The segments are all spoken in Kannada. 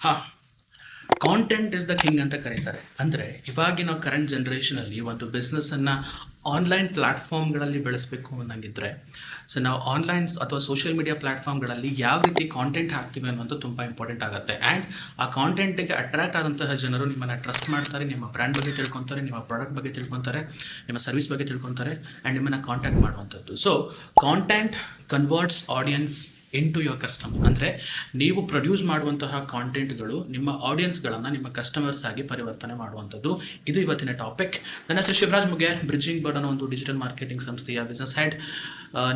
ಹಾ. ಕಾಂಟೆಂಟ್ ಇಸ್ ದ ಕಿಂಗ್ ಅಂತ ಕರೀತಾರೆ. ಅಂದರೆ, ಇವಾಗಿನ ಕರೆಂಟ್ ಜನ್ರೇಷನಲ್ಲಿ ಒಂದು ಬಿಸ್ನೆಸ್ಸನ್ನು ಆನ್ಲೈನ್ ಪ್ಲ್ಯಾಟ್ಫಾರ್ಮ್ಗಳಲ್ಲಿ ಬೆಳೆಸಬೇಕು ಅನ್ನಂಗಿದ್ರೆ ಸೊ ನಾವು ಆನ್ಲೈನ್ಸ್ ಅಥವಾ ಸೋಷಿಯಲ್ ಮೀಡಿಯಾ ಪ್ಲ್ಯಾಟ್ಫಾರ್ಮ್ಗಳಲ್ಲಿ ಯಾವ ರೀತಿ ಕಾಂಟೆಂಟ್ ಹಾಕ್ತೀವಿ ಅನ್ನೋದು ತುಂಬ ಇಂಪಾರ್ಟೆಂಟ್ ಆಗುತ್ತೆ. ಆ್ಯಂಡ್ ಆ ಕಾಂಟೆಂಟಿಗೆ ಅಟ್ರಾಕ್ಟ್ ಆದಂತಹ ಜನರು ನಿಮ್ಮನ್ನು ಟ್ರಸ್ಟ್ ಮಾಡ್ತಾರೆ, ನಿಮ್ಮ ಬ್ರ್ಯಾಂಡ್ ಬಗ್ಗೆ ತಿಳ್ಕೊತಾರೆ, ನಿಮ್ಮ ಪ್ರಾಡಕ್ಟ್ ಬಗ್ಗೆ ತಿಳ್ಕೊತಾರೆ, ನಿಮ್ಮ ಸರ್ವಿಸ್ ಬಗ್ಗೆ ತಿಳ್ಕೊತಾರೆ ಆ್ಯಂಡ್ ನಿಮ್ಮನ್ನು ಕಾಂಟ್ಯಾಕ್ಟ್ ಮಾಡುವಂಥದ್ದು. So content converts audience into your customer ಅಂದರೆ ನೀವು ಪ್ರೊಡ್ಯೂಸ್ ಮಾಡುವಂತಹ ಕಾಂಟೆಂಟ್ಗಳು ನಿಮ್ಮ ಆಡಿಯನ್ಸ್ಗಳನ್ನು ನಿಮ್ಮ ಕಸ್ಟಮರ್ಸ್ ಆಗಿ ಪರಿವರ್ತನೆ ಮಾಡುವಂಥದ್ದು. ಇದು ಇವತ್ತಿನ ಟಾಪಿಕ್ ನನ್ನ ಹೆಸರು ಶಿವರಾಜ್ ಮುಗೆ ಬ್ರಿಡ್ಜಿಂಗ್ ಬರ್ಡ್ ಅನ್ನೋ ಒಂದು ಡಿಜಿಟಲ್ ಮಾರ್ಕೆಟಿಂಗ್ ಸಂಸ್ಥೆಯ ಬಿಸ್ನೆಸ್ ಹೆಡ್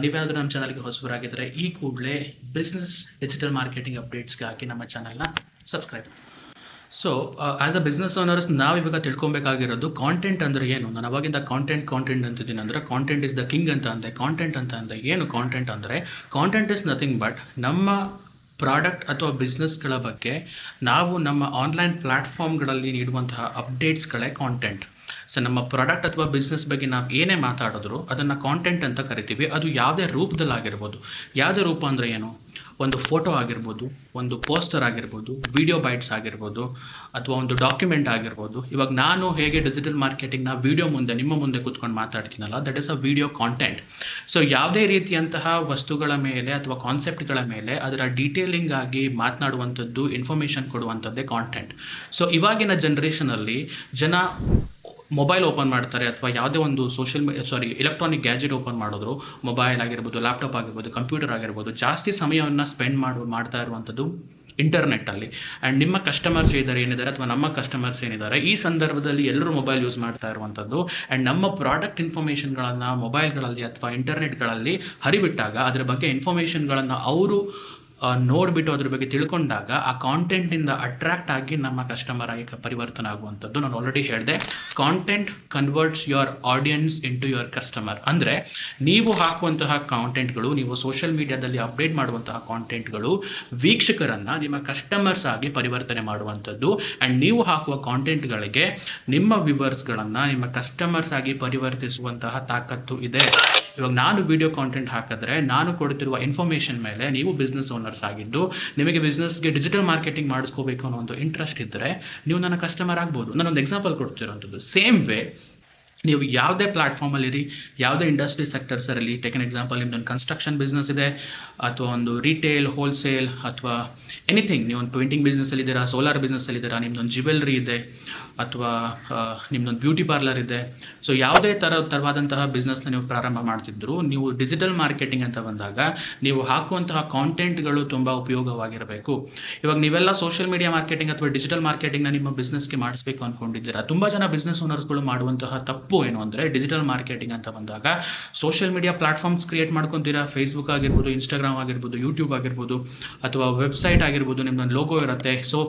ನೀವೇನಾದರೂ ನಮ್ಮ ಚಾನಲ್ಗೆ ಹೊಸಬರಾಗಿದ್ದರೆ ಈ ಕೂಡಲೇ ಬಿಸ್ನೆಸ್ ಡಿಜಿಟಲ್ ಮಾರ್ಕೆಟಿಂಗ್ ಅಪ್ಡೇಟ್ಸ್ಗಾಗಿ ನಮ್ಮ ಚಾನಲ್ನ subscribe so as a business owners ನಾವು ಇವಾಗ ತಿಳ್ಕೊಬೇಕಾಗಿರೋದು ಕಾಂಟೆಂಟ್ ಅಂದರೆ ಏನು? ನಾನು ಅವಾಗಿಂದ ಕಾಂಟೆಂಟ್ ಕಾಂಟೆಂಟ್ ಅಂತಿದ್ದೀನಿ ಅಂದರೆ ಕಾಂಟೆಂಟ್ ಇಸ್ ದ ಕಿಂಗ್ ಅಂತ ಅಂದೆ. ಕಾಂಟೆಂಟ್ ಅಂತ ಅಂದೆ. ಏನು ಕಾಂಟೆಂಟ್ ಅಂದರೆ? ಕಾಂಟೆಂಟ್ ಇಸ್ ನಥಿಂಗ್ ಬಟ್ ನಮ್ಮ ಪ್ರಾಡಕ್ಟ್ ಅಥವಾ ಬಿಸ್ನೆಸ್ಗಳ ಬಗ್ಗೆ ನಾವು ನಮ್ಮ ಆನ್ಲೈನ್ ಪ್ಲ್ಯಾಟ್ಫಾರ್ಮ್ಗಳಲ್ಲಿ ನೀಡುವಂತಹ ಅಪ್ಡೇಟ್ಸ್ಗಳೇ ಕಾಂಟೆಂಟ್ ಸೊ ನಮ್ಮ ಪ್ರಾಡಕ್ಟ್ ಅಥವಾ ಬಿಸ್ನೆಸ್ ಬಗ್ಗೆ ನಾವು ಏನೇ ಮಾತಾಡಿದ್ರು ಅದನ್ನು ಕಾಂಟೆಂಟ್ ಅಂತ ಕರಿತೀವಿ. ಅದು ಯಾವುದೇ ರೂಪದಲ್ಲಾಗಿರ್ಬೋದು. ಯಾವುದೇ ರೂಪ ಅಂದರೆ ಏನು? ಒಂದು ಫೋಟೋ ಆಗಿರ್ಬೋದು, ಒಂದು ಪೋಸ್ಟರ್ ಆಗಿರ್ಬೋದು ವಿಡಿಯೋ ಬೈಟ್ಸ್ ಆಗಿರ್ಬೋದು, ಅಥವಾ ಒಂದು ಡಾಕ್ಯುಮೆಂಟ್ ಆಗಿರ್ಬೋದು. ಇವಾಗ ನಾನು ಹೇಗೆ ಡಿಜಿಟಲ್ ಮಾರ್ಕೆಟಿಂಗ್ನ ವಿಡಿಯೋ ಮುಂದೆ, ನಿಮ್ಮ ಮುಂದೆ ಕೂತ್ಕೊಂಡು ಮಾತಾಡ್ತೀನಲ್ಲ that is a video content so ಯಾವುದೇ ರೀತಿಯಂತಹ ವಸ್ತುಗಳ ಮೇಲೆ ಅಥವಾ ಕಾನ್ಸೆಪ್ಟ್ಗಳ ಮೇಲೆ ಅದರ ಡೀಟೇಲಿಂಗ್ ಆಗಿ ಮಾತನಾಡುವಂಥದ್ದು ಇನ್ಫಾರ್ಮೇಷನ್ ಕೊಡುವಂಥದ್ದೇ ಕಾಂಟೆಂಟ್ ಸೊ ಇವಾಗಿನ ಜನ್ರೇಷನಲ್ಲಿ ಜನ ಮೊಬೈಲ್ ಓಪನ್ ಮಾಡ್ತಾರೆ ಅಥವಾ ಯಾವುದೇ ಒಂದು social media sorry electronic gadget open ಮಾಡಿದ್ರು ಮೊಬೈಲ್ ಆಗಿರ್ಬೋದು ಲ್ಯಾಪ್ಟಾಪ್ ಆಗಿರ್ಬೋದು ಕಂಪ್ಯೂಟರ್ ಆಗಿರ್ಬೋದು, ಜಾಸ್ತಿ ಸಮಯವನ್ನು ಸ್ಪೆಂಡ್ ಮಾಡು, ಮಾಡ್ತಾ ಇರುವಂಥದ್ದು ಇಂಟರ್ನೆಟ್ಟಲ್ಲಿ ಆ್ಯಂಡ್ ನಿಮ್ಮ ಕಸ್ಟಮರ್ಸ್ ಇದ್ದಾರೆ, ಏನಿದ್ದಾರೆ ಅಥವಾ ನಮ್ಮ ಕಸ್ಟಮರ್ಸ್ ಏನಿದ್ದಾರೆ, ಈ ಸಂದರ್ಭದಲ್ಲಿ ಎಲ್ಲರೂ ಮೊಬೈಲ್ ಯೂಸ್ ಮಾಡ್ತಾ ಇರುವಂಥದ್ದು. ಆ್ಯಂಡ್ ನಮ್ಮ ಪ್ರಾಡಕ್ಟ್ ಇನ್ಫಾರ್ಮೇಷನ್ಗಳನ್ನು ಮೊಬೈಲ್ಗಳಲ್ಲಿ ಅಥವಾ ಇಂಟರ್ನೆಟ್ಗಳಲ್ಲಿ ಹರಿಬಿಟ್ಟಾಗ, ಅದರ ಬಗ್ಗೆ ಇನ್ಫಾರ್ಮೇಷನ್ಗಳನ್ನು ಅವರು ನೋಡಿಬಿಟ್ಟು ಅದ್ರ ಬಗ್ಗೆ ತಿಳ್ಕೊಂಡಾಗ ಆ ಕಾಂಟೆಂಟಿಂದ ಅಟ್ರಾಕ್ಟ್ ಆಗಿ ನಮ್ಮ ಕಸ್ಟಮರ್ ಆಗಿ ಪರಿವರ್ತನೆ ಆಗುವಂಥದ್ದು ನಾನು ಆಲ್ರೆಡಿ ಹೇಳಿದೆ. Content converts your audience into your customer ಅಂದರೆ ನೀವು ಹಾಕುವಂತಹ ಕಾಂಟೆಂಟ್ಗಳು ನೀವು ಸೋಷಿಯಲ್ ಮೀಡಿಯಾದಲ್ಲಿ ಅಪ್ಡೇಟ್ ಮಾಡುವಂತಹ ಕಾಂಟೆಂಟ್ಗಳು ವೀಕ್ಷಕರನ್ನು ನಿಮ್ಮ ಕಸ್ಟಮರ್ಸ್ ಆಗಿ ಪರಿವರ್ತನೆ ಮಾಡುವಂಥದ್ದು. ಆ್ಯಂಡ್ ನೀವು ಹಾಕುವ ಕಾಂಟೆಂಟ್ಗಳಿಗೆ ನಿಮ್ಮ ವ್ಯೂವರ್ಸ್ಗಳನ್ನು ನಿಮ್ಮ ಕಸ್ಟಮರ್ಸ್ ಆಗಿ ಪರಿವರ್ತಿಸುವಂತಹ ತಾಕತ್ತು ಇದೆ. ಇವಾಗ ನಾನು ವಿಡಿಯೋ ಕಾಂಟೆಂಟ್ ಹಾಕಿದ್ರೆ ನಾನು ಕೊಡ್ತಿರುವ ಇನ್ಫಾರ್ಮೇಷನ್ ಮೇಲೆ ನೀವು ಬಿಸ್ನೆಸ್ ಓನರ್ಸ್ ಆಗಿದ್ದು ನಿಮಗೆ ಬಿಸ್ನೆಸ್ಗೆ ಡಿಜಿಟಲ್ ಮಾರ್ಕೆಟಿಂಗ್ ಮಾಡಿಸ್ಕೋಬೇಕು ಅನ್ನೋ ಒಂದು ಇಂಟ್ರೆಸ್ಟ್ ಇದ್ದರೆ ನೀವು ನನ್ನ ಕಸ್ಟಮರ್ ಆಗ್ಬೋದು. ನಾನೊಂದು ಎಕ್ಸಾಂಪಲ್ ಕೊಡ್ತಿರೋಂಥದ್ದು. ಸೇಮ್ ವೇ ನೀವು ಯಾವುದೇ ಪ್ಲ್ಯಾಟ್ಫಾರ್ಮಲ್ಲಿರಿ ಯಾವುದೇ ಇಂಡಸ್ಟ್ರಿ ಸೆಕ್ಟರ್ಸಲ್ಲಿ ಟೇಕನ್ ಎಕ್ಸಾಂಪಲ್ ನಿಮ್ದೊಂದು ಕನ್ಸ್ಟ್ರಕ್ಷನ್ ಬಿಸ್ನೆಸ್ ಇದೆ, ಅಥವಾ ಒಂದು ರಿಟೇಲ್ ಹೋಲ್ಸೇಲ್ ಅಥವಾ ಎನಿಥಿಂಗ್ ನೀವೊಂದು ಪೇಂಟಿಂಗ್ ಬಿಸ್ನೆಸ್ಸಲ್ಲಿದ್ದೀರಾ ಸೋಲಾರ್ ಬಿಸ್ನೆಸ್ಸಲ್ಲಿದ್ದೀರಾ ನಿಮ್ದೊಂದು ಜ್ಯುವೆಲ್ರಿ ಇದೆ, ಅಥವಾ ನಿಮ್ಮದೊಂದು ಬ್ಯೂಟಿ ಪಾರ್ಲರ್ ಇದೆ. ಸೊ ಯಾವುದೇ ಥರ ಥರವಾದಂತಹ ಬಿಸ್ನೆಸ್ನ ನೀವು ಪ್ರಾರಂಭ ಮಾಡ್ತಿದ್ರು, ನೀವು ಡಿಜಿಟಲ್ ಮಾರ್ಕೆಟಿಂಗ್ ಅಂತ ಬಂದಾಗ, ನೀವು ಹಾಕುವಂತಹ ಕಾಂಟೆಂಟ್ಗಳು ತುಂಬ ಉಪಯೋಗವಾಗಿರಬೇಕು. ಇವಾಗ ನೀವೆಲ್ಲ ಸೋಷಿಯಲ್ ಮೀಡಿಯಾ ಮಾರ್ಕೆಟಿಂಗ್ ಅಥವಾ ಡಿಜಿಟಲ್ ಮಾರ್ಕೆಟಿಂಗ್ನ ನಿಮ್ಮ ಬಿಸ್ನೆಸ್ಗೆ ಮಾಡಿಸ್ಬೇಕು ಅಂದ್ಕೊಂಡಿದ್ದೀರಾ ತುಂಬ ಜನ ಬಿಸ್ನೆಸ್ ಓನರ್ಸ್ಗಳು ಮಾಡುವಂತಹ ತಪ್ಪು ಏನು ಅಂದರೆ ಡಿಜಿಟಲ್ ಮಾರ್ಕೆಟಿಂಗ್ ಅಂತ ಬಂದಾಗ ಸೋಷಿಯಲ್ ಮೀಡಿಯಾ ಪ್ಲಾಟ್ಫಾರ್ಮ್ಸ್ ಕ್ರಿಯೇಟ್ ಮಾಡ್ಕೊತೀರಾ? ಫೇಸ್ಬುಕ್ ಆಗಿರ್ಬೋದು ಇನ್ಸ್ಟಾಗ್ರಾಮ್ ಆಗಿರ್ಬೋದು ಯೂಟ್ಯೂಬ್ ಆಗಿರ್ಬೋದು, ಅಥವಾ ವೆಬ್ಸೈಟ್ ಆಗಿರ್ಬೋದು ನಿಮ್ಮದೊಂದು ಲೋಗೋ ಇರುತ್ತೆ. ಸೊ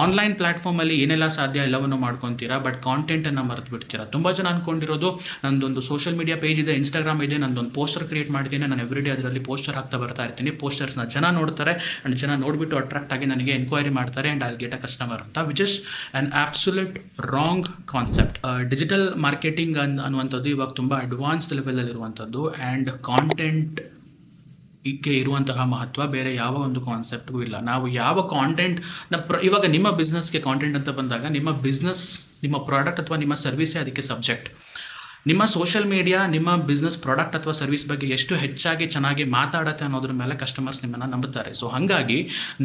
ಆನ್ಲೈನ್ ಪ್ಲ್ಯಾಟ್ಫಾರ್ಮಲ್ಲಿ ಏನೆಲ್ಲ ಸಾಧ್ಯ ಎಲ್ಲವನ್ನು ಮಾಡ್ಕೊತೀರಾ ಬಟ್ ಕಾಂಟೆಂಟನ್ನು ಮರೆತು ಬಿಡ್ತೀರಾ ತುಂಬ ಜನ ಅಂದ್ಕೊಂಡಿರೋದು ನಂದೊಂದು ಸೋಷಿಯಲ್ ಮೀಡಿಯಾ ಪೇಜ್ ಇದೆ ಇನ್ಸ್ಟಾಗ್ರಾಮ್ ಇದೆ, ನಂದೊಂದು ಪೋಸ್ಟರ್ ಕ್ರಿಯೇಟ್ ಮಾಡಿದ್ದೀನಿ, ನಾನು ಎವ್ರಿಡೇ ಅದರಲ್ಲಿ ಪೋಸ್ಟರ್ ಹಾಕ್ತಾ ಬರ್ತಾ ಇರ್ತೀನಿ. ಪೋಸ್ಟರ್ಸ್ನ ಜನ ನೋಡ್ತಾರೆ ಆ್ಯಂಡ್ ಜನ ನೋಡಿಬಿಟ್ಟು ಅಟ್ರಾಕ್ಟ್ ಆಗಿ ನನಗೆ ಎನ್ಕ್ವೈರಿ ಮಾಡ್ತಾರೆ and I'll get a customer ಅಂತ which is an absolute wrong concept digital marketing ಅನ್, ಅನ್ನುವಂಥದ್ದು ಇವಾಗ ತುಂಬ ಅಡ್ವಾನ್ಸ್ಡ್ ಲೆವೆಲಲ್ಲಿರುವಂಥದ್ದು ಆ್ಯಂಡ್ ಕಾಂಟೆಂಟ್ ಗೆ ಇರುವಂತಹ ಮಹತ್ವ, ಬೇರೆ ಯಾವ ಒಂದು ಕಾನ್ಸೆಪ್ಟ್ಗೂ ಇಲ್ಲ. ನಾವು ಯಾವ ಕಾಂಟೆಂಟ್ ಪ್ರ, ಇವಾಗ ನಿಮ್ಮ ಬಿಸ್ನೆಸ್ಗೆ ಕಾಂಟೆಂಟ್ ಅಂತ ಬಂದಾಗ ನಿಮ್ಮ ಬಿಸ್ನೆಸ್ ನಿಮ್ಮ ಪ್ರಾಡಕ್ಟ್ ಅಥವಾ ನಿಮ್ಮ ಸರ್ವಿಸೇ ಅದಕ್ಕೆ ಸಬ್ಜೆಕ್ಟ್ ನಿಮ್ಮ ಸೋಷಿಯಲ್ ಮೀಡಿಯಾ ನಿಮ್ಮ ಬಿಸ್ನೆಸ್ ಪ್ರಾಡಕ್ಟ್ ಅಥವಾ ಸರ್ವಿಸ್ ಬಗ್ಗೆ ಎಷ್ಟು ಹೆಚ್ಚಾಗಿ ಚೆನ್ನಾಗಿ ಮಾತಾಡತ್ತೆ ಅನ್ನೋದ್ರ ಮೇಲೆ ಕಸ್ಟಮರ್ಸ್ ನಿಮ್ಮನ್ನು ನಂಬುತ್ತಾರೆ. ಸೊ ಹಾಗಾಗಿ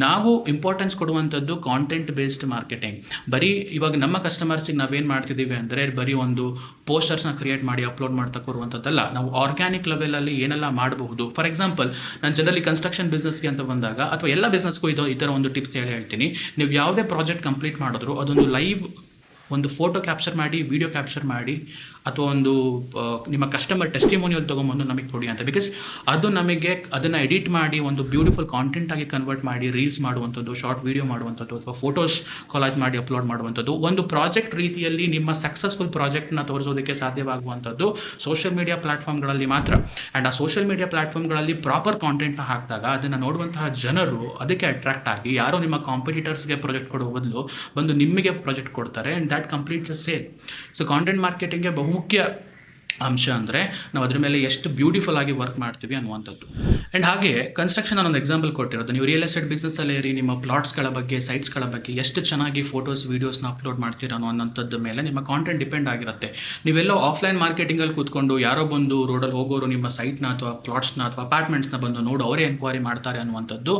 ನಾವು ಇಂಪಾರ್ಟೆನ್ಸ್ ಕೊಡುವಂಥದ್ದು ಕಾಂಟೆಂಟ್ ಬೇಸ್ಡ್ ಮಾರ್ಕೆಟಿಂಗ್ ಬರೀ ಇವಾಗ ನಮ್ಮ ಕಸ್ಟಮರ್ಸಿಗೆ ನಾವೇನು ಮಾಡ್ತಿದ್ದೀವಿ ಅಂದರೆ ಬರೀ ಒಂದು ಪೋಸ್ಟರ್ಸ್ನ ಕ್ರಿಯೇಟ್ ಮಾಡಿ ಅಪ್ಲೋಡ್ ಮಾಡ್ತಾ ಕೊಡುವಂಥದ್ದಲ್ಲ ನಾವು ಆರ್ಗ್ಯಾನಿಕ್ ಲೆವೆಲಲ್ಲಿ ಏನೆಲ್ಲ ಮಾಡಬಹುದು? ಫಾರ್ ಎಕ್ಸಾಂಪಲ್ ನಾನು ಜನರಲಿ ಕನ್ಸ್ಟ್ರಕ್ಷನ್ ಬಿಸ್ನೆಸ್ಗೆ ಅಂತ ಬಂದಾಗ ಅಥವಾ ಎಲ್ಲ ಬಿಸ್ನೆಸ್ಗೂ ಇದು ಈ ಥರ ಒಂದು ಟಿಪ್ಸ್ ಹೇಳಿ ಹೇಳ್ತೀನಿ. ನೀವು ಯಾವುದೇ ಪ್ರಾಜೆಕ್ಟ್ ಕಂಪ್ಲೀಟ್ ಮಾಡಿದ್ರು ಅದೊಂದು ಲೈವ್ ಒಂದು ಫೋಟೋ ಕ್ಯಾಪ್ಚರ್ ಮಾಡಿ ವಿಡಿಯೋ ಕ್ಯಾಪ್ಚರ್ ಮಾಡಿ, ಅಥವಾ ಒಂದು ನಿಮ್ಮ ಕಸ್ಟಮರ್ ಟೆಸ್ಟಿಮೋನಿಯಲ್ ತೊಗೊಂಬಂದು ನಮಗೆ ಕೊಡಿ ಅಂತ. ಬಿಕಾಸ್ ಅದು ನಮಗೆ, ಅದನ್ನು ಎಡಿಟ್ ಮಾಡಿ, ಒಂದು ಬ್ಯೂಟಿಫುಲ್ ಕಾಂಟೆಂಟ್ ಆಗಿ ಕನ್ವರ್ಟ್ ಮಾಡಿ ರೀಲ್ಸ್ ಮಾಡುವಂಥದ್ದು ಶಾರ್ಟ್ ವಿಡಿಯೋ ಮಾಡುವಂಥದ್ದು, ಅಥವಾ ಫೋಟೋಸ್ ಕೊಲಾಜ್ ಮಾಡಿ ಅಪ್ಲೋಡ್ ಮಾಡುವಂಥದ್ದು, ಒಂದು ಪ್ರಾಜೆಕ್ಟ್ ರೀತಿಯಲ್ಲಿ ನಿಮ್ಮ ಸಕ್ಸಸ್ಫುಲ್ ಪ್ರಾಜೆಕ್ಟ್ನ ತೋರಿಸೋದಕ್ಕೆ ಸಾಧ್ಯವಾಗುವಂಥದ್ದು ಸೋಷಿಯಲ್ ಮೀಡಿಯಾ ಪ್ಲಾಟ್ಫಾರ್ಮ್ಗಳಲ್ಲಿ ಮಾತ್ರ. ಆ್ಯಂಡ್ ಆ ಸೋಷಿಯಲ್ ಮೀಡಿಯಾ ಪ್ಲಾಟ್ಫಾರ್ಮ್ಗಳಲ್ಲಿ ಪ್ರಾಪರ್ ಕಾಂಟೆಂಟ್ನ ಹಾಕಿದಾಗ, ಅದನ್ನು ನೋಡುವಂತಹ ಜನರು ಅದಕ್ಕೆ ಅಟ್ರಾಕ್ಟ್ ಆಗಿ, ಯಾರೋ ನಿಮ್ಮ ಕಾಂಪಿಟೇಟರ್ಸ್ಗೆ ಪ್ರಾಜೆಕ್ಟ್ ಕೊಡುವ ಬದಲು ಬಂದು ನಿಮಗೆ ಪ್ರಾಜೆಕ್ಟ್ ಕೊಡ್ತಾರೆ. And that completes a sale so content ಮಾರ್ಕೆಟಿಂಗ್ಗೆ ಬಹುಮುಖ್ಯ ಅಂಶ ಅಂದರೆ ನಾವು ಅದ್ರ ಮೇಲೆ ಎಷ್ಟು ಬ್ಯೂಟಿಫುಲ್ ಆಗಿ ವರ್ಕ್ ಮಾಡ್ತೀವಿ ಅನ್ನುವಂಥದ್ದು. ಆ್ಯಂಡ್ ಹಾಗೆ ಕನ್ಸ್ಟ್ರಕ್ಷನ್ ಒಂದು ಎಕ್ಸಾಂಪಲ್ ಕೊಟ್ಟಿರೋದು. ನೀವು ರಿಯಲ್ ಎಸ್ಟೇಟ್ ಬಿಸ್ನೆಸ್ಸಲ್ಲೇ ಇರಿ, ನಿಮ್ಮ ಪ್ಲಾಟ್ಸ್ಗಳ ಬಗ್ಗೆ ಸೈಟ್ಸ್ಗಳ ಬಗ್ಗೆ ಎಷ್ಟು ಚೆನ್ನಾಗಿ ಫೋಟೋಸ್ ವೀಡಿಯೋಸ್ನ ಅಪ್ಲೋಡ್ ಮಾಡ್ತೀರಾ ಅನ್ನೋಂಥದ್ದು ಮೇಲೆ ನಿಮ್ಮ ಕಾಂಟೆಂಟ್ ಡಿಪೆಂಡ್ ಆಗಿರುತ್ತೆ. ನೀವೆಲ್ಲೋ ಆಫ್ಲೈನ್ ಮಾರ್ಕೆಟಿಂಗಲ್ಲಿ ಕೂತ್ಕೊಂಡು ಯಾರೋ ಬಂದು ರೋಡಲ್ಲಿ ಹೋಗೋರು ನಿಮ್ಮ ಸೈಟ್ನ ಅಥವಾ ಪ್ಲಾಟ್ಸ್ನ ಅಥವಾ ಅಪಾರ್ಟ್ಮೆಂಟ್ಸ್ನ ಬಂದು ನೋಡು, ಅವರೇ ಎನ್ಕ್ವೈರಿ ಮಾಡ್ತಾರೆ ಅನ್ನುವಂಥದ್ದು.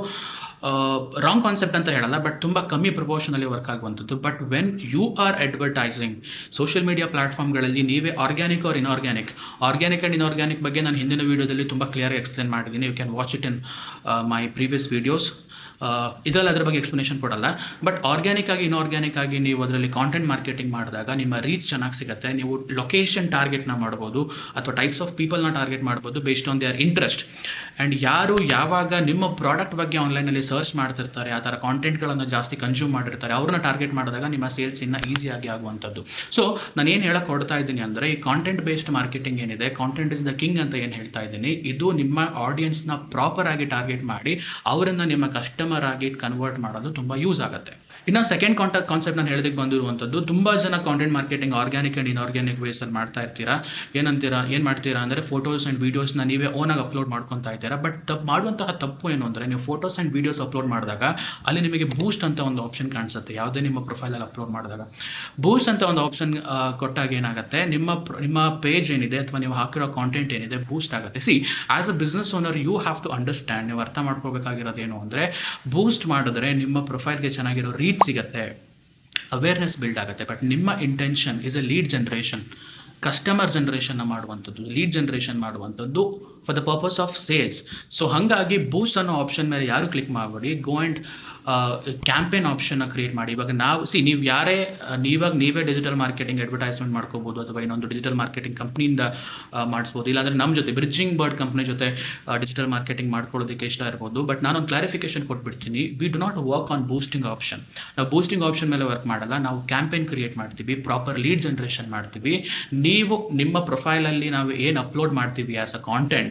ರಾಂಗ್ ಕಾನ್ಸೆಪ್ಟ್ ಅಂತ ಹೇಳಲ್ಲ ಬಟ್ ತುಂಬ ಕಮ್ಮಿ ಪ್ರಪೋರ್ಷನಲ್ಲಿ ವರ್ಕ್ ಆಗುವಂಥದ್ದು. But when you are advertising social media ಪ್ಲಾಟ್ಫಾರ್ಮ್ಗಳಲ್ಲಿ ನೀವೇ organic or inorganic organic and inorganic ಬಗ್ಗೆ ನಾನು ಹಿಂದಿನ ವೀಡಿಯೋದಲ್ಲಿ ತುಂಬ ಕ್ಲಿಯರ್ ಎಕ್ಸ್ಪ್ಲೇನ್ ಮಾಡಿದ್ದೀನಿ. You can watch it in my previous videos ಇದರಲ್ಲಿ ಅದ್ರ ಬಗ್ಗೆ ಎಕ್ಸ್ಪ್ಲನೇಷನ್ ಕೊಡಲ್ಲ. ಬಟ್ ಆರ್ಗ್ಯಾನಿಕ್ ಆಗಿ ಇನ್ಆರ್ಗ್ಯಾನಿಕ್ ಆಗಿ ನೀವು ಅದರಲ್ಲಿ ಕಾಂಟೆಂಟ್ ಮಾರ್ಕೆಟಿಂಗ್ ಮಾಡಿದಾಗ ನಿಮ್ಮ ರೀಚ್ ಚೆನ್ನಾಗಿ ಸಿಗುತ್ತೆ. ನೀವು ಲೊಕೇಶನ್ ಟಾರ್ಗೆಟ್ನ ಮಾಡ್ಬೋದು ಅಥವಾ ಟೈಪ್ಸ್ ಆಫ್ ಪೀಪಲ್ನ ಟಾರ್ಗೆಟ್ ಮಾಡ್ಬೋದು based on their interest and ಯಾರು ಯಾವಾಗ ನಿಮ್ಮ ಪ್ರಾಡಕ್ಟ್ ಬಗ್ಗೆ ಆನ್ಲೈನಲ್ಲಿ ಸರ್ಚ್ ಮಾಡ್ತಿರ್ತಾರೆ, ಆ ಥರ ಕಾಂಟೆಂಟ್ಗಳನ್ನು ಜಾಸ್ತಿ ಕನ್ಸ್ಯೂಮ್ ಮಾಡಿರ್ತಾರೆ, ಅವ್ರನ್ನ ಟಾರ್ಗೆಟ್ ಮಾಡಿದಾಗ ನಿಮ್ಮ ಸೇಲ್ಸ್ ಇನ್ನೂ ಈಸಿಯಾಗಿ ಆಗುವಂಥದ್ದು. ಸೊ ನಾನು ಏನು ಹೇಳಕ್ಕೆ ಹೊಡ್ತಾ ಇದ್ದೀನಿ ಅಂದರೆ ಈ ಕಾಂಟೆಂಟ್ ಬೇಸ್ಡ್ ಮಾರ್ಕೆಟಿಂಗ್ ಏನಿದೆ ಕಾಂಟೆಂಟ್ ಇಸ್ ದ ಕಿಂಗ್ ಅಂತ ಏನು ಹೇಳ್ತಾ ಇದ್ದೀನಿ. ಇದು ನಿಮ್ಮ ಆಡಿಯನ್ಸ್ನ ಪ್ರಾಪರ್ ಆಗಿ ಟಾರ್ಗೆಟ್ ಮಾಡಿ, ಅವರನ್ನು ನಿಮ್ಮ ಕಸ್ಟಮರ್ ಆಗಿ ಕನ್ವರ್ಟ್ ಮಾಡೋದು ತುಂಬ ಯೂಸ್ ಆಗುತ್ತೆ. ಇನ್ನು ಸೆಕೆಂಡ್ ಕಾಂಟ್ಯಾಕ್ಟ್ ಕಾನ್ಸೆಪ್ಟ್ ನಾನು ಹೇಳೋದಕ್ಕೆ ಬಂದಿರುವಂಥದ್ದು, ತುಂಬ ಜನ content marketing organic and inorganic ವೇಸಲ್ಲಿ ಮಾಡ್ತಾ ಇರ್ತೀರಾ? ಏನಂತೀರಾ? ಏನು ಮಾಡ್ತೀರಾ ಅಂದರೆ ಫೋಟೋಸ್ ಆ್ಯಂಡ್ ವೀಡಿಯೋಸ್ನ ನೀವೇ ಓನಾಗಿ ಅಪ್ಲೋಡ್ ಮಾಡ್ಕೊತಾ ಇದ್ದೀರಾ. ಬಟ್ ತಪ್ಪು ಮಾಡುವಂತಹ ತಪ್ಪು ಏನು ಅಂದರೆ, ನೀವು ಫೋಟೋಸ್ ಆ್ಯಂಡ್ ವೀಡಿಯೋಸ್ ಅಪ್ಲೋಡ್ ಮಾಡಿದಾಗ ಅಲ್ಲಿ ನಿಮಗೆ ಬೂಸ್ಟ್ ಅಂತ ಒಂದು ಆಪ್ಷನ್ ಕಾಣಿಸುತ್ತೆ. ಯಾವುದೇ ನಿಮ್ಮ ಪ್ರೊಫೈಲಲ್ಲಿ ಅಪ್ಲೋಡ್ ಮಾಡಿದಾಗ. ಬೂಸ್ಟ್ ಅಂತ ಒಂದು ಆಪ್ಷನ್ ಕೊಟ್ಟಾಗ ಏನಾಗುತ್ತೆ? ನಿಮ್ಮ ನಿಮ್ಮ ಪೇಜ್ ಏನಿದೆ ಅಥವಾ ನೀವು ಹಾಕಿರೋ ಕಾಂಟೆಂಟ್ ಏನಿದೆ ಬೂಸ್ಟ್ ಆಗುತ್ತೆ. See as a business owner you have to understand ನೀವು ಅರ್ಥ ಮಾಡ್ಕೋಬೇಕಾಗಿರೋದೇನು ಅಂದರೆ ಬೂಸ್ಟ್ ಮಾಡಿದ್ರೆ ನಿಮ್ಮ ಪ್ರೊಫೈಲ್ಗೆ ಚೆನ್ನಾಗಿರೋ ರೀಚ್ ಸಿಗುತ್ತೆ ಅವೇರ್ನೆಸ್ ಬಿಲ್ಡ್ ಆಗುತ್ತೆ. ಬಟ್ ನಿಮ್ಮ intention is a lead generation customer ಜನ್ರೇಷನ್ನ ಮಾಡುವಂಥದ್ದು ಲೀಡ್ ಜನ್ರೇಷನ್ ಮಾಡುವಂಥದ್ದು for the purpose of sales so ಹಾಗಾಗಿ ಬೂಸ್ಟ್ ಅನ್ನೋ ಆಪ್ಷನ್ ಮೇಲೆ ಯಾರು ಕ್ಲಿಕ್ ಮಾಡಬೇಡಿ. ಗೋ ಆ್ಯಂಡ್ ಕ್ಯಾಂಪೇನ್ ಆಪ್ಷನ್ನ ಕ್ರಿಯೇಟ್ ಮಾಡಿ. ಇವಾಗ ನಾವು ಸಿ ನೀವು ಯಾರೇ ನೀವಾಗ ನೀವೇ ಡಿಜಿಟಲ್ ಮಾರ್ಕೆಟಿಂಗ್ ಅಡ್ವರ್ಟೈಸ್ಮೆಂಟ್ ಮಾಡ್ಕೋಬೋದು ಅಥವಾ ಇನ್ನೊಂದು ಡಿಜಿಟಲ್ ಮಾರ್ಕೆಟಿಂಗ್ ಕಂಪ್ನಿಯಿಂದ ಮಾಡಿಸ್ಬೋದು. ಇಲ್ಲಾಂದರೆ ನಮ್ಮ ಜೊತೆ ಬ್ರಿಡ್ಜಿಂಗ್ ಬರ್ಡ್ ಕಂಪ್ನಿ ಜೊತೆ ಡಿಜಿಟಲ್ ಮಾರ್ಕೆಟಿಂಗ್ ಮಾಡ್ಕೊಳ್ಳೋದಕ್ಕೆ ಇಷ್ಟ ಇರ್ಬೋದು. ಬಟ್ ನಾನೊಂದು ಕ್ಲಾರಿಫಿಕೇಶನ್ ಕೊಟ್ಬಿಡ್ತೀನಿ. We do not work on boosting option ನಾವು ಬೂಸ್ಟಿಂಗ್ ಆಪ್ಷನ್ ಮೇಲೆ ವರ್ಕ್ ಮಾಡಲ್ಲ. ನಾವು ಕ್ಯಾಂಪೇನ್ ಕ್ರಿಯೇಟ್ ಮಾಡ್ತೀವಿ. ಪ್ರಾಪರ್ ಲೀಡ್ ಜನ್ರೇಷನ್ ಮಾಡ್ತೀವಿ. ನೀವು ನಿಮ್ಮ ಪ್ರೊಫೈಲಲ್ಲಿ ನಾವು ಏನು ಅಪ್ಲೋಡ್ ಮಾಡ್ತೀವಿ ಆ್ಯಸ್ ಅ ಕಾಂಟೆಂಟ್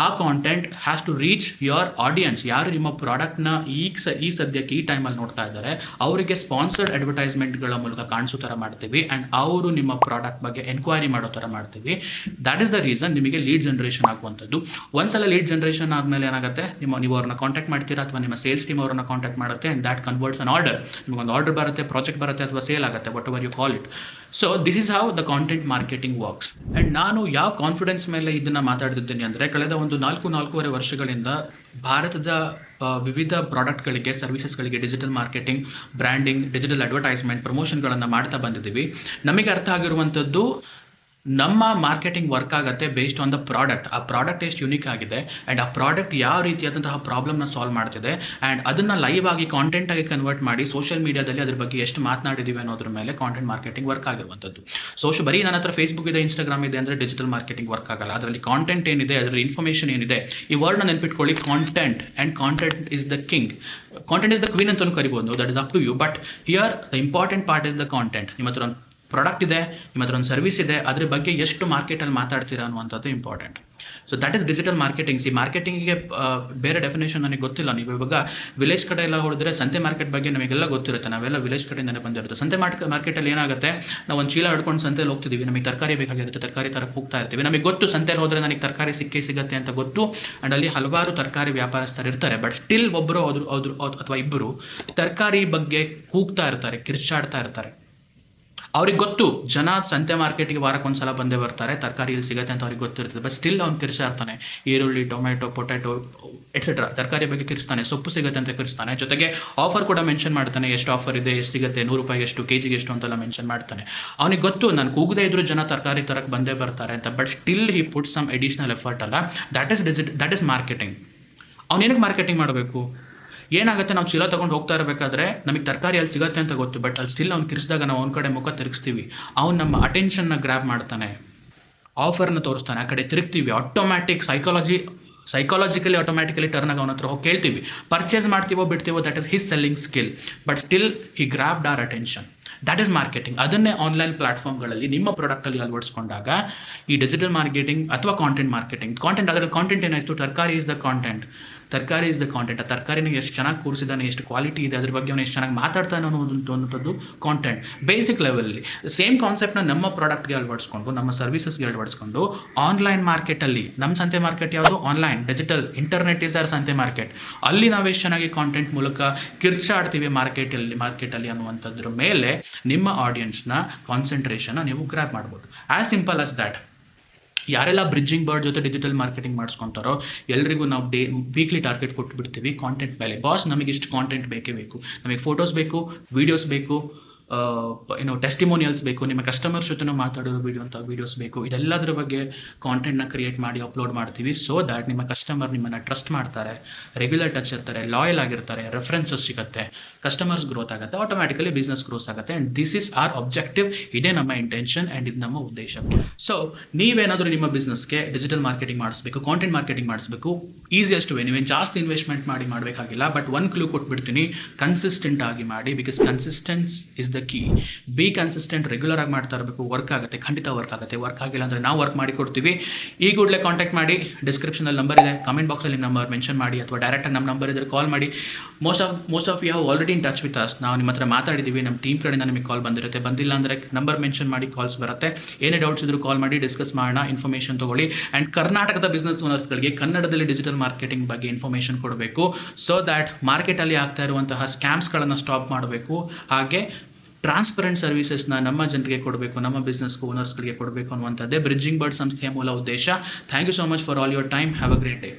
ಆ content has to reach your audience ಯಾರು ನಿಮ್ಮ ಪ್ರಾಡಕ್ಟ್ನ ಈಗ ಸ, ಈ ಸದ್ಯಕ್ಕೆ ಈ ಟೈಮಲ್ಲಿ ನೋಡ್ತಾ ಇದ್ದಾರೆ, ಅವರಿಗೆ ಸ್ಪಾನ್ಸರ್ಡ್ ಅಡ್ವರ್ಟೈಸ್ಮೆಂಟ್ಗಳ ಮೂಲಕ ಕಾಣಿಸೋ ಥರ ಮಾಡ್ತೀವಿ ಆ್ಯಂಡ್ ಅವರು ನಿಮ್ಮ ಪ್ರಾಡಕ್ಟ್ ಬಗ್ಗೆ ಎನ್ಕ್ವೈರಿ ಮಾಡೋ ಥರ ಮಾಡ್ತೀವಿ. ದ್ಯಾಟ್ ಇಸ್ ದ ರೀಸನ್ ನಿಮಗೆ ಲೀಡ್ ಜನ್ರೇಷನ್ ಆಗುವಂಥದ್ದು. ಒಂದ್ಸಲ ಲೀಡ್ ಜನ್ರೇಷನ್ ಆದಮೇಲೆ ಏನಾಗುತ್ತೆ? ನಿಮ್ಮ, ನೀವು ಅವ್ರನ್ನ ಕಾಂಟ್ಯಾಕ್ಟ್ ಮಾಡ್ತೀರಾ ಅಥವಾ ನಿಮ್ಮ ಸೇಲ್ಸ್ ಟೀಮ್ ಅವ್ರನ್ನ ಕಾಂಟ್ಯಾಕ್ಟ್ ಮಾಡುತ್ತೆ and that converts an order ನಿಮಗೊಂದು ಆರ್ಡರ್ ಬರುತ್ತೆ ಪ್ರಾಜೆಕ್ಟ್ ಬರುತ್ತೆ ಅಥವಾ ಸೇಲ್ ಆಗುತ್ತೆ whatever you call it so this is how the content marketing works and ನಾನು ಯಾವ ಕಾನ್ಫಿಡೆನ್ಸ್ ಮೇಲೆ ಇದನ್ನು ಮಾತಾಡ್ತಿದ್ದೀನಿ ಅಂದರೆ, ಕಳೆದ ಒಂದು ನಾಲ್ಕು ನಾಲ್ಕೂವರೆ ವರ್ಷಗಳಿಂದ ಭಾರತದ ವಿವಿಧ ಪ್ರಾಡಕ್ಟ್ಗಳಿಗೆ, ಸರ್ವಿಸಸ್ಗಳಿಗೆ, digital marketing, branding, digital advertisement ಪ್ರಮೋಷನ್ಗಳನ್ನು ಮಾಡ್ತಾ ಬಂದಿದ್ದೀವಿ. ನಮಗೆ ಅರ್ಥ ಆಗಿರುವಂಥದ್ದು ನಮ್ಮ ಮಾರ್ಕೆಟಿಂಗ್ ವರ್ಕ್ ಆಗುತ್ತೆ ಬೇಸ್ಡ್ ಆನ್ ದ ಪ್ರಾಡಕ್ಟ್ ಆ ಪ್ರಾಡಕ್ಟ್ ಎಷ್ಟು ಯುನಿಕ್ ಆಗಿದೆ ಆ್ಯಂಡ್ ಆ ಪ್ರಾಡಕ್ಟ್ ಯಾವ ರೀತಿಯಾದಂತಹ ಪ್ರಾಬ್ಲಮ್ನ ಸಾಲ್ವ್ ಮಾಡ್ತಿದೆ ಆ್ಯಂಡ್ ಅದನ್ನು ಲೈವ್ ಆಗಿ ಕಾಂಟೆಂಟ್ ಆಗಿ ಕನ್ವರ್ಟ್ ಮಾಡಿ ಸೋಷಿಯಲ್ ಮೀಡಿಯಾದಲ್ಲಿ ಅದ್ರ ಬಗ್ಗೆ ಎಷ್ಟು ಮಾತನಾಡಿದ್ದೀವಿ ಅನ್ನೋದ್ರ ಮೇಲೆ ಕಾಂಟೆಂಟ್ ಮಾರ್ಕೆಟಿಂಗ್ ವರ್ಕ್ ಆಗಿರುವಂಥದ್ದು. ಸೋಶ್ ಬರೀ ನನ್ನ ಹತ್ರ ಫೇಸ್ಬುಕ್ ಇದೆ ಇನ್ಸ್ಟಾಗ್ರಾಮ್ ಇದೆ ಅಂದರೆ ಡಿಜಿಟಲ್ ಮಾರ್ಕೆಟಿಂಗ್ ವರ್ಕ್ ಆಗಲ್ಲ. ಅದರಲ್ಲಿ ಕಾಂಟೆಂಟ್ ಏನಿದೆ, ಅದರಲ್ಲಿ ಇನ್ಫಾರ್ಮೇಷನ್ ಏನಿದೆ, ಈ ವರ್ಡ್ನ ನೆನ್ಪಿಟ್ಕೊಳ್ಳಿ content and content is the king content is the queen ಅಂತಲೂ ಕರಿಬೋದು that is up to you but here the important part is the content ನಿಮ್ಮ ಹತ್ರ ಪ್ರಾಡಕ್ಟ್ ಇದೆ, ನಿಮ್ಮ ಹತ್ರ ಒಂದು ಸರ್ವಿಸ್ ಇದೆ, ಅದ್ರ ಬಗ್ಗೆ ಎಷ್ಟು ಮಾರ್ಕೆಟಲ್ಲಿ ಮಾತಾಡ್ತೀರಾ ಅನ್ನುವಂಥದ್ದು important so that is digital marketing see ಮಾರ್ಕೆಟಿಂಗ್ಗೆ ಬೇರೆ ಡೆಫಿನೇಷನ್ ನನಗೆ ಗೊತ್ತಿಲ್ಲ. ನೀವು ಇವಾಗ ವಿಲೇಜ್ ಕಡೆ ಎಲ್ಲ ಹೊಡೆದ್ರೆ ಸಂತೆ ಮಾರ್ಕೆಟ್ ಬಗ್ಗೆ ನಮಗೆಲ್ಲ ಗೊತ್ತಿರುತ್ತೆ. ನಾವೆಲ್ಲ ವಿಲೇಜ್ ಕಡೆಯಿಂದಲೇ ಬಂದಿರುತ್ತೆ ಸಂತೆ ಮಾರ್ಕೆಟ್ ಮಾರ್ಕೆಟಲ್ಲಿ ಏನಾಗುತ್ತೆ? ನಾವು ಒಂದು ಚೀಲ ಹಿಡ್ಕೊಂಡು ಸಂತೆಯಲ್ಲಿ ಹೋಗ್ತಿದ್ದೀವಿ ನಮಗೆ ತರಕಾರಿ ಬೇಕಾಗಿರುತ್ತೆ. ತರಕಾರಿ ತರಕ್ಕೆ ಹೋಗ್ತಾ ಇರ್ತೀವಿ. ನಮಗೆ ಗೊತ್ತು ಸಂತೆಯಲ್ಲಿ ಹೋದರೆ ನನಗೆ ತರಕಾರಿ ಸಿಕ್ಕೇ ಸಿಗುತ್ತೆ ಅಂತ ಗೊತ್ತು. ಆ್ಯಂಡ್ ಅಲ್ಲಿ ಹಲವಾರು ತರಕಾರಿ ವ್ಯಾಪಾರಸ್ಥರು ಇರ್ತಾರೆ. ಬಟ್ ಸ್ಟಿಲ್ ಒಬ್ಬರು ಅದ್ರ ಅದ್ರ ಅಥವಾ ಇಬ್ಬರು ತರಕಾರಿ ಬಗ್ಗೆ ಕೂಗ್ತಾ ಇರ್ತಾರೆ, ಕಿರ್ಚಾಡ್ತಾ ಇರ್ತಾರೆ. ಅವ್ರಿಗೆ ಗೊತ್ತು, ಜನ ಸಂತೆ ಮಾರ್ಕೆಟ್ಗೆ ವಾರಕ್ಕೆ ಒಂದ್ಸಲ ಬಂದೇ ಬರ್ತಾರೆ, ತರಕಾರಿ ಇಲ್ಲಿ ಸಿಗುತ್ತೆ ಅಂತ ಅವ್ರಿಗೆ ಗೊತ್ತಿರ್ತದೆ. ಬಟ್ ಸ್ಟಿಲ್ ಅವ್ನು ಕಿರ್ಸಾ ಇರ್ತಾನೆ. ಈರುಳ್ಳಿ ಟೊಮೆಟೊ ಪೊಟ್ಯಾಟೊ ಎಟ್ಸೆಟ್ರಾ ತರಕಾರಿ ಬಗ್ಗೆ ಕಿರಿಸ್ತಾನೆ ಸೊಪ್ಪು ಸಿಗುತ್ತೆ ಅಂತ ಕಿರಿಸ್ತಾನೆ ಜೊತೆಗೆ ಆಫರ್ ಕೂಡ ಮೆನ್ಷನ್ ಮಾಡ್ತಾನೆ, ಎಷ್ಟು ಆಫರ್ ಇದೆ, ಎಷ್ಟು ಸಿಗುತ್ತೆ, ನೂರು ರೂಪಾಯಿಗೆ ಎಷ್ಟು ಕೆ ಜಿಗೆ ಎಷ್ಟು ಅಂತೆಲ್ಲ ಮೆನ್ಷನ್ ಮಾಡ್ತಾನೆ. ಅವ್ನಿಗೆ ಗೊತ್ತು, ನಾನು ಕೂಗದೇ ಇದ್ರು ಜನ ತರಕಾರಿ ತರಕ್ಕೆ ಬಂದೇ ಬರ್ತಾರೆ ಅಂತ but still he put some additional effort ಅಲ್ಲ. That is digit that is marketing ಅವನೇನಕ್ಕೆ marketing ಮಾಡಬೇಕು? ಏನಾಗುತ್ತೆ ನಾವು ಚೀಲ ತಗೊಂಡು ಹೋಗ್ತಾ ಇರಬೇಕಾದ್ರೆ ನಮಗೆ ತರಕಾರಿ ಅಲ್ಲಿ ಸಿಗುತ್ತೆ ಅಂತ ಗೊತ್ತು ಬಟ್ ಅಲ್ಲಿ ಸ್ಟಿಲ್ ಅವ್ನು ಕಿರಿಸಿದಾಗ ನಾವು ಅವ್ನ ಕಡೆ ಮುಖ ತಿರುಗಿಸ್ತೀವಿ. ಅವ್ನು ನಮ್ಮ ಅಟೆನ್ಷನ್ನ ಗ್ರ್ಯಾಬ್ ಮಾಡ್ತಾನೆ. ಆಫರ್ನ ತೋರಿಸ್ತಾನೆ. ಆ ಕಡೆ ತಿರುಗ್ತೀವಿ. Automatic psychology psychologically automatically turn ಆಗಿ ಅವನ ಹತ್ರ ಹೋಗಿ ಕೇಳ್ತೀವಿ. ಪರ್ಚೇಸ್ ಮಾಡ್ತೀವೋ ಬಿಡ್ತೀವೋ that is his selling skill but still he grabbed our attention that is marketing ಅದನ್ನೇ ಆನ್ಲೈನ್ ಪ್ಲಾಟ್ಫಾರ್ಮ್ಗಳಲ್ಲಿ ನಿಮ್ಮ ಪ್ರಾಡಕ್ಟಲ್ಲಿ ಅಳವಡಿಸ್ಕೊಂಡಾಗ ಈ ಡಿಜಿಟಲ್ ಮಾರ್ಕೆಟಿಂಗ್ ಅಥವಾ ಕಾಂಟೆಂಟ್ ಮಾರ್ಕೆಟಿಂಗ್ ಕಾಂಟೆಂಟ್ ಅದರಲ್ಲಿ ಕಾಂಟೆಂಟ್ ಏನಾಯಿತು? ತರಕಾರಿ ಇಸ್ ದ ಕಾಂಟೆಂಟ್ ತರಕಾರಿ ಇಸ್ ದ ಕಾಂಟೆಂಟ್ ಆ ತರಕಾರಿನ ಎಷ್ಟು ಚೆನ್ನಾಗಿ ಕೂರಿಸಿದಾನೆ, ಎಷ್ಟು ಕ್ವಾಲಿಟಿ ಇದೆ, ಅದ್ರ ಬಗ್ಗೆ ಅವನು ಎಷ್ಟು ಚೆನ್ನಾಗಿ ಮಾತಾಡ್ತಾನೆ ಅನ್ನೋದಂಥದ್ದು ಅನ್ನೋದು ಕಾಂಟೆಂಟ್ ಬೇಸಿಕ್ ಲೆವೆಲಲ್ಲಿ ಸೇಮ್ ಕಾನ್ಸೆಪ್ಟ್ನ ನಮ್ಮ ಪ್ರಾಡಕ್ಟ್ಗೆ ಅಳವಡಿಸ್ಕೊಂಡು, ನಮ್ಮ ಸರ್ವಿಸಸ್ಗೆ ಅಳವಡಿಸ್ಕೊಂಡು ಆನ್ಲೈನ್ ಮಾರ್ಕೆಟಲ್ಲಿ ನಮ್ಮ ಸಂತೆ ಮಾರ್ಕೆಟ್ ಯಾವುದು? Online digital internet is our ಸಂತೆ ಮಾರ್ಕೆಟ್ ಅಲ್ಲಿ ನಾವು ಎಷ್ಟು ಚೆನ್ನಾಗಿ ಕಾಂಟೆಂಟ್ ಮೂಲಕ ಕಿರ್ಚಾಡ್ತೀವಿ ಮಾರ್ಕೆಟಲ್ಲಿ ಮಾರ್ಕೆಟಲ್ಲಿ ಅನ್ನುವಂಥದ್ರ ಮೇಲೆ ನಿಮ್ಮ ಆಡಿಯನ್ಸ್ನ ಕಾನ್ಸಂಟ್ರೇಷನ್ನ ನೀವು ಗ್ರ್ಯಾಪ್ ಮಾಡ್ಬೋದು. ಆ್ಯಸ್ ಸಿಂಪಲ್ ಆಸ್ ದ್ಯಾಟ್ ಯಾರೆಲ್ಲ ಬ್ರಿಡ್ಜಿಂಗ್ ಬರ್ಡ್ ಜೊತೆ ಡಿಜಿಟಲ್ ಮಾರ್ಕೆಟಿಂಗ್ ಮಾಡಿಸ್ಕೊತಾರೋ, ಎಲ್ರಿಗೂ ನಾವು ಡೇ ವೀಕ್ಲಿ ಟಾರ್ಗೆಟ್ ಕೊಟ್ಟು ಬಿಡ್ತೀವಿ ಕಾಂಟೆಂಟ್ ಮೇಲೆ. ಬಾಸ್ ನಮಗೆ ಇಷ್ಟು ಕಾಂಟೆಂಟ್ ಬೇಕೇ ಬೇಕು. ನಮಗೆ ಫೋಟೋಸ್ ಬೇಕು ವೀಡಿಯೋಸ್ ಬೇಕು. ಏನೋ ಟೆಸ್ಟಿಮೋನಿಯಲ್ಸ್ ಬೇಕು, ನಿಮ್ಮ ಕಸ್ಟಮರ್ಸ್ ಜೊತೆ ಮಾತಾಡೋ ವೀಡಿಯೋ ಅಂತ ವೀಡಿಯೋಸ್ ಬೇಕು, ಇದೆಲ್ಲದರ ಬಗ್ಗೆ ಕಾಂಟೆಂಟ್ನ ಕ್ರಿಯೇಟ್ ಮಾಡಿ ಅಪ್ಲೋಡ್ ಮಾಡ್ತೀವಿ. ಸೊ ದ್ಯಾಟ್ ನಿಮ್ಮ ಕಸ್ಟಮರ್ ನಿಮ್ಮನ್ನು ಟ್ರಸ್ಟ್ ಮಾಡ್ತಾರೆ ರೆಗ್ಯುಲರ್ ಟಚ್ ಇರ್ತಾರೆ ಲಾಯಲ್ ಆಗಿರ್ತಾರೆ ರೆಫರೆನ್ಸಸ್ ಸಿಗುತ್ತೆ ಕಸ್ಟಮರ್ಸ್ ಗ್ರೋತ್ ಆಗುತ್ತೆ ಆಟೋಮ್ಯಾಟಿಕಲಿ ಬಿಸ್ನೆಸ್ ಗ್ರೋಸ್ ಆಗುತ್ತೆ. And this is our objective ಇದೇ ನಮ್ಮ ಇಂಟೆನ್ಷನ್ ಆ್ಯಂಡ್ ಇದು ನಮ್ಮ ಉದ್ದೇಶ. ಸೊ ನೀವೇನಾದರೂ ನಿಮ್ಮ ಬಿಸ್ನೆಸ್ಗೆ ಡಿಜಿಟಲ್ ಮಾರ್ಕೆಟಿಂಗ್ ಮಾಡಿಸ್ಬೇಕು ಕಾಂಟೆಂಟ್ ಮಾರ್ಕೆಟಿಂಗ್ ಮಾಡಿಸ್ಬೇಕು ಈಸಿಯಸ್ಟ್ ವೇ ನೀವೇನು ಜಾಸ್ತಿ ಇನ್ವೆಸ್ಟ್ಮೆಂಟ್ ಮಾಡಿ ಮಾಡಬೇಕಾಗಿಲ್ಲ ಬಟ್ ಒನ್ ಕ್ಲೂ ಕೊಟ್ಬಿಡ್ತೀನಿ ಕನ್ಸಿಸ್ಟೆಂಟ್ ಆಗಿ ಮಾಡಿ because consistency is the be consistent regular ಆಗಿ ಮಾಡ್ತಾ ಇರಬೇಕು. ವರ್ಕ್ ಆಗುತ್ತೆ, ಖಂಡಿತ ವರ್ಕ್ ಆಗುತ್ತೆ. ವರ್ಕ್ ಆಗಿಲ್ಲ ಅಂದರೆ ನಾವು ವರ್ಕ್ ಮಾಡಿ ಕೊಡ್ತೀವಿ. ಈ ಕೂಡಲೇ ಕಾಂಟ್ಯಾಕ್ಟ್ ಮಾಡಿ ಡಿಸ್ಕ್ರಿಪ್ಷನಲ್ಲಿ ನಂಬರ್ ಇದೆ. ಕಮೆಂಟ್ ಬಾಕ್ಸಲ್ಲಿ ನಂಬರ್ ಮೆನ್ಷನ್ ಮಾಡಿ ಅಥವಾ ಡೈರೆಕ್ಟಾಗಿ ನಮ್ಮ ನಂಬರ್ ಇದ್ದರೆ ಕಾಲ್ ಮಾಡಿ. Most of most of you have already in touch with us ನಾವು ನಿಮ್ಮ ಹತ್ರ ಮಾತಾಡಿದ್ದೀವಿ ನಮ್ಮ ಟೀಮ್ ಕಡೆಯಿಂದ ನಿಮಗೆ ಕಾಲ್ ಬಂದಿರುತ್ತೆ. ಬಂದಿಲ್ಲ ಅಂದರೆ ನಂಬರ್ ಮೆನ್ಷನ್ ಮಾಡಿ ಕಾಲ್ಸ್ ಬರುತ್ತೆ. ಏನೇ ಡೌಟ್ಸ್ ಇದ್ರೂ ಕಾಲ್ ಮಾಡಿ ಡಿಸ್ಕಸ್ ಮಾಡೋಣ ಇನ್ಫಾರ್ಮೇಷನ್ ತೊಗೊಳ್ಳಿ. ಆ್ಯಂಡ್ ಕರ್ನಾಟಕದ ಬಿಸ್ನೆಸ್ ಓನರ್ಸ್ಗಳಿಗೆ ಕನ್ನಡದಲ್ಲಿ ಡಿಜಿಟಲ್ ಮಾರ್ಕೆಟಿಂಗ್ ಬಗ್ಗೆ ಇನ್ಫಾರ್ಮೇಷನ್ ಕೊಡಬೇಕು. ಸೊ ದ್ಯಾಟ್ ಮಾರ್ಕೆಟಲ್ಲಿ ಆಗ್ತಾ ಇರುವಂತಹ ಸ್ಕ್ಯಾಮ್ಸ್ಗಳನ್ನು ಸ್ಟಾಪ್ ಮಾಡಬೇಕು. ಹಾಗೆ ಟ್ರಾನ್ಸ್ಪರೆಂಟ್ ಸರ್ವಿಸಸ್ನ ನಮ್ಮ ಜನರಿಗೆ ಕೊಡಬೇಕು, ನಮ್ಮ ಬಿಸ್ನೆಸ್ ಓನರ್ಸ್ಗಳಿಗೆ ಕೊಡಬೇಕು ಅನ್ನುವಂಥದ್ದೇ ಬ್ರಿಡ್ಜಿಂಗ್ ಬರ್ಡ್ ಸಂಸ್ಥೆಯ ಮೂಲ ಉದ್ದೇಶ. Thank you so much for all your time have a great day